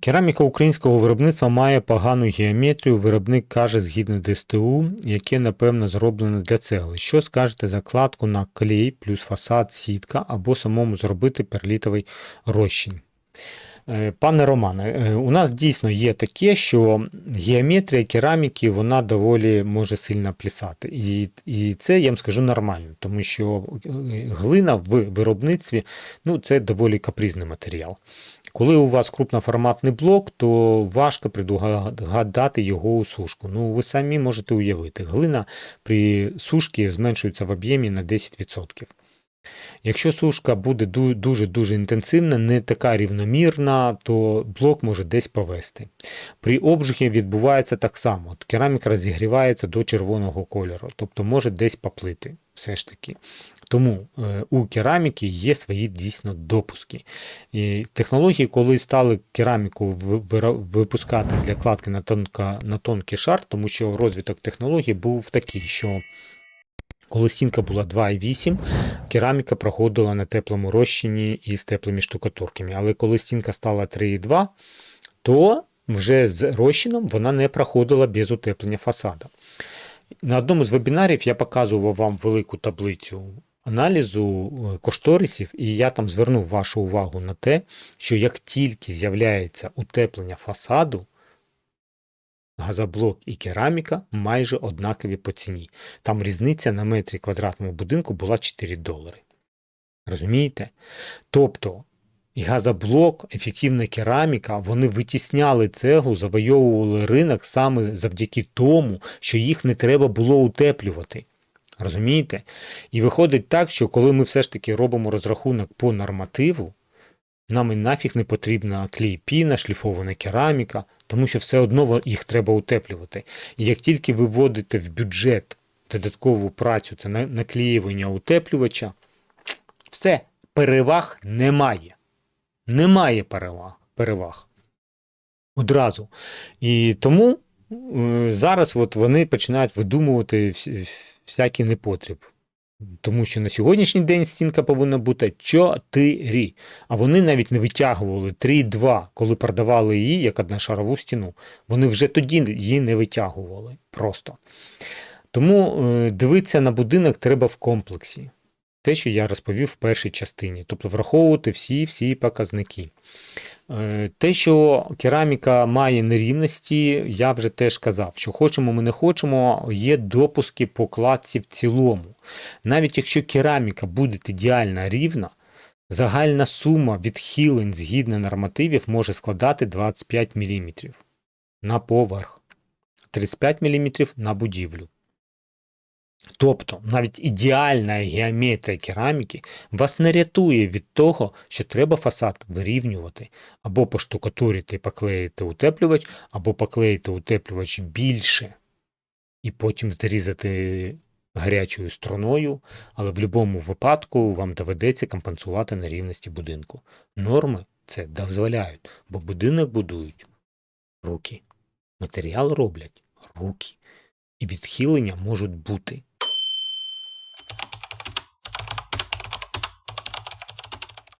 Кераміка українського виробництва має погану геометрію. Виробник каже згідно ДСТУ, яке напевно зроблено для цегли. Що скажете закладку на клей плюс фасад, сітка або самому зробити перлітовий розчин? Е, Пане Романе, е, у нас дійсно є таке, що геометрія кераміки вона доволі може сильно плясати. І, і це я вам скажу нормально, тому що е, глина в виробництві ну, це доволі капризний матеріал. Коли у вас крупноформатний блок, то важко предугадати його у сушку. Ну, ви самі можете уявити, глина при сушці зменшується в об'ємі на 10%. Якщо сушка буде дуже-дуже інтенсивна, не така рівномірна, то блок може десь повести. При обжигі відбувається так само. Кераміка розігрівається до червоного кольору, тобто може десь поплити все ж таки. Тому е, у кераміки є свої дійсно допуски. І технології, коли стали кераміку випускати для кладки на, тонка, на тонкий шар, тому що розвиток технологій був такий, що коли стінка була 2,8, кераміка проходила на теплому розчині із теплими штукатурками. Але коли стінка стала 3,2, то вже з розчином вона не проходила без утеплення фасада. На одному з вебінарів я показував вам велику таблицю аналізу е, кошторисів, і я там звернув вашу увагу на те, що як тільки з'являється утеплення фасаду, газоблок і кераміка майже однакові по ціні. Там різниця на метрі квадратному будинку була 4 долари. Розумієте? Тобто і газоблок, ефективна кераміка, вони витісняли цеглу, завойовували ринок саме завдяки тому, що їх не треба було утеплювати. Розумієте? І виходить так, що коли ми все ж таки робимо розрахунок по нормативу, нам і нафіг не потрібна клей-піна, шліфована кераміка, тому що все одно їх треба утеплювати. І як тільки ви вводите в бюджет додаткову працю, це на- наклеювання утеплювача, все, переваг немає. Немає переваг. переваг. Одразу. І тому е, зараз от вони починають видумувати всякий непотріб. Тому що на сьогоднішній день стінка повинна бути 4. А вони навіть не витягували 3,2, коли продавали її як одношарову стіну. Вони вже тоді її не витягували просто. Тому е, дивитися на будинок треба в комплексі. Те, що я розповів в першій частині, тобто враховувати всі-всі показники. Е, Те, що кераміка має нерівності, я вже теж казав, що хочемо ми не хочемо, є допуски по кладці в цілому. Навіть якщо кераміка буде ідеально рівна, загальна сума відхилень згідно нормативів може складати 25 мм на поверх, 35 мм на будівлю. Тобто навіть ідеальна геометрія кераміки вас не рятує від того, що треба фасад вирівнювати, або поштукатурити і поклеїти утеплювач, або поклеїти утеплювач більше і потім зрізати гарячою струною, але в будь-якому випадку вам доведеться компенсувати нерівності будинку. Норми це дозволяють, бо будинок будують руки, матеріал роблять руки, і відхилення можуть бути.